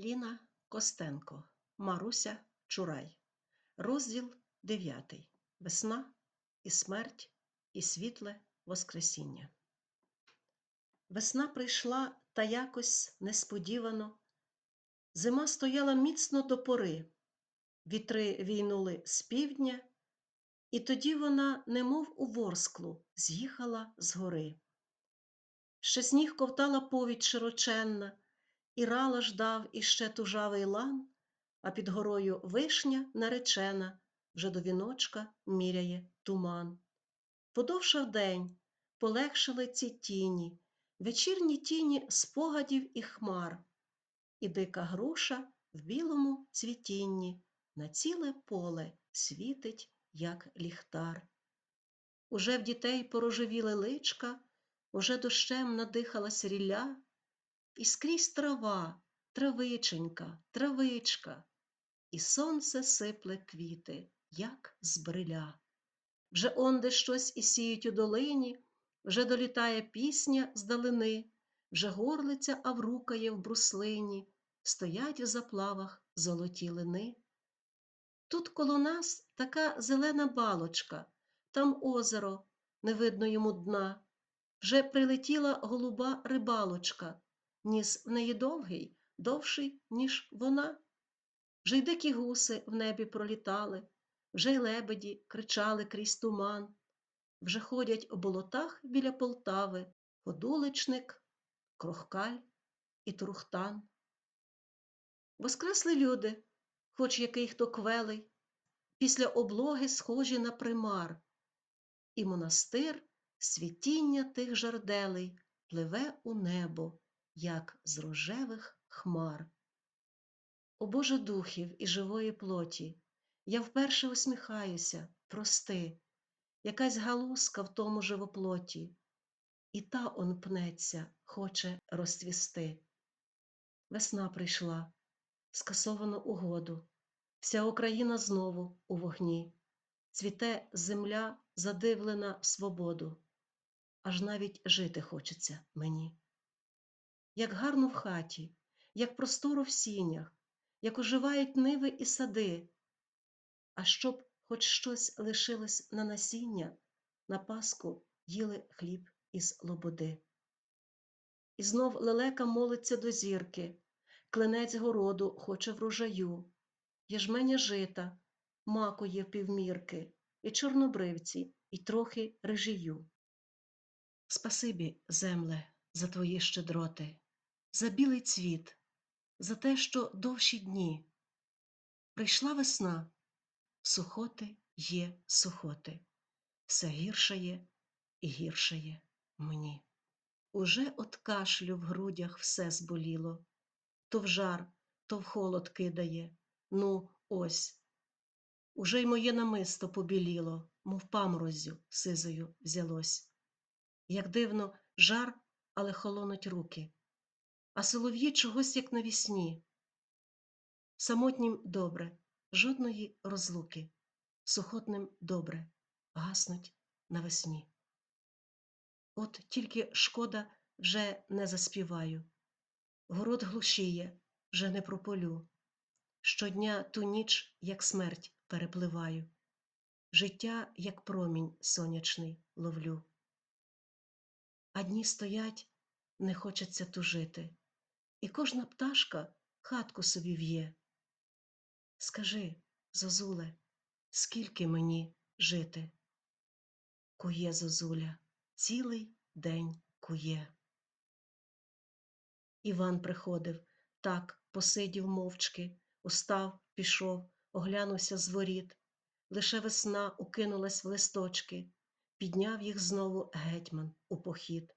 Ліна Костенко, Маруся Чурай. Розділ 9. Весна і смерть, і світле Воскресіння. Весна прийшла та якось несподівано. Зима стояла міцно до пори. Вітри війнули з півдня, і тоді вона, немов у ворсклу, з'їхала з гори. Ще сніг ковтала повідь широченна, і рала ждав іще тужавий лан, а під горою вишня наречена вже до віночка міряє туман. Подовшав день, полегшили ці тіні, вечірні тіні спогадів і хмар, і дика груша в білому цвітінні на ціле поле світить, як ліхтар. Уже в дітей порожевіли личка, уже дощем надихалась рілля, і скрізь трава, травиченька, травичка, і сонце сипле квіти, як з бриля. Вже онде щось і сіють у долині, вже долітає пісня з далини, вже горлиця аврукає в бруслині, стоять в заплавах золоті лини. Тут коло нас така зелена балочка, там озеро, не видно йому дна. Вже прилетіла голуба рибалочка, ніс в неї довгий, довший, ніж вона. Вже й дикі гуси в небі пролітали, вже й лебеді кричали крізь туман, вже ходять у болотах біля Полтави подуличник, крохкаль і трухтан. Воскресли люди, хоч який хто квелий, після облоги схожі на примар, і монастир світіння тих жарделей пливе у небо, як з рожевих хмар. О Боже духів і живої плоті, я вперше усміхаюся, прости, якась галузка в тому живоплоті, і та он пнеться, хоче розцвісти. Весна прийшла, скасовано угоду, вся Україна знову у вогні, цвіте земля, задивлена в свободу, аж навіть жити хочеться мені. Як гарно в хаті, як просторо в сінях, як оживають ниви і сади, а щоб хоч щось лишилось на насіння, на паску їли хліб із лободи. І знов лелека молиться до зірки, клинець городу хоче врожаю, єжменя жита, маку є півмірки, і чорнобривці, і трохи рижію. Спасибі, земле, за твої щедроти, за білий цвіт, за те, що довші дні. Прийшла весна, сухоти є сухоти, все гіршає і гіршає мені. Уже от кашлю в грудях все зболіло, то в жар, то в холод кидає, ну, ось. Уже й моє намисто побіліло, мов паморозю сизою взялось. Як дивно, жар, але холонуть руки, а солов'ї чогось як навісні. Самотнім добре, жодної розлуки, сухотним добре, гаснуть навесні. От тільки шкода вже не заспіваю, город глушіє, вже не прополю. Щодня ту ніч, як смерть, перепливаю, життя, як промінь сонячний, ловлю. А дні стоять, не хочеться тужити, і кожна пташка хатку собі в'є. Скажи, зозуле, скільки мені жити? Кує зозуля, цілий день кує. Іван приходив, так посидів мовчки, устав, пішов, оглянувся з воріт. Лише весна укинулась в листочки, підняв їх знову гетьман у похід.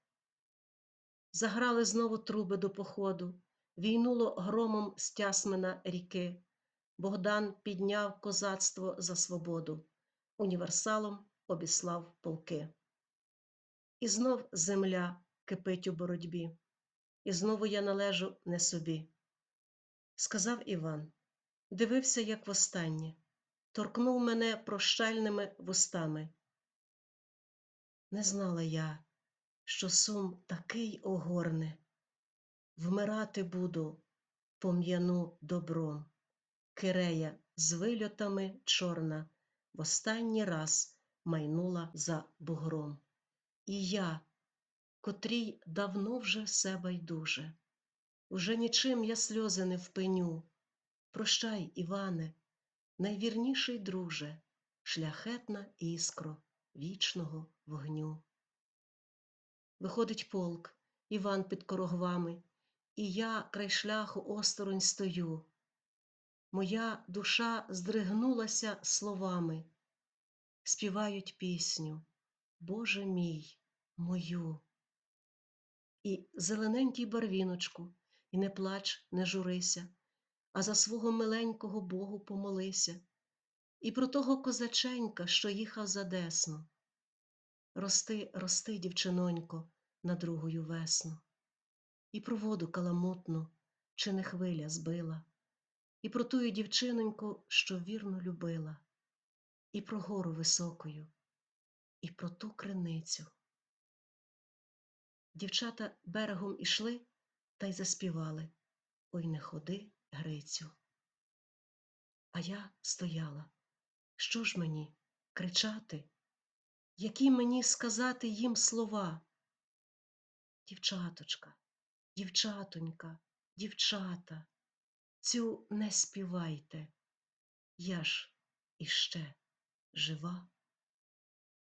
Заграли знову труби до походу, війнуло громом з Тясмина ріки. Богдан підняв козацтво за свободу, універсалом обіслав полки. І знов земля кипить у боротьбі, і знову я належу не собі. Сказав Іван, дивився, як востаннє, торкнув мене прощальними вустами. Не знала я, що сум такий огорне, вмирати буду, пом'яну добром. Кирея з вильотами чорна в останній раз майнула за бугром. І я, котрій давно вже все байдуже, уже нічим я сльози не впиню. Прощай, Іване, найвірніший друже, шляхетна іскро вічного вогню. Виходить полк, Іван під корогвами, і я край шляху осторонь стою. Моя душа здригнулася словами, співають пісню, Боже мій, мою. І зелененький барвіночку, і не плач, не журися, а за свого миленького Богу помолися, і про того козаченька, що їхав за десну. Рости, рости, дівчинонько, на другою весну, і про воду каламутну, чи не хвиля збила, і про тую дівчиноньку, що вірно любила, і про гору високою, і про ту криницю. Дівчата берегом ішли та й заспівали Ой не ходи, Грицю. А я стояла. Що ж мені кричати? Які мені сказати їм слова? Дівчаточка, дівчатонька, дівчата, цю не співайте, я ж іще жива.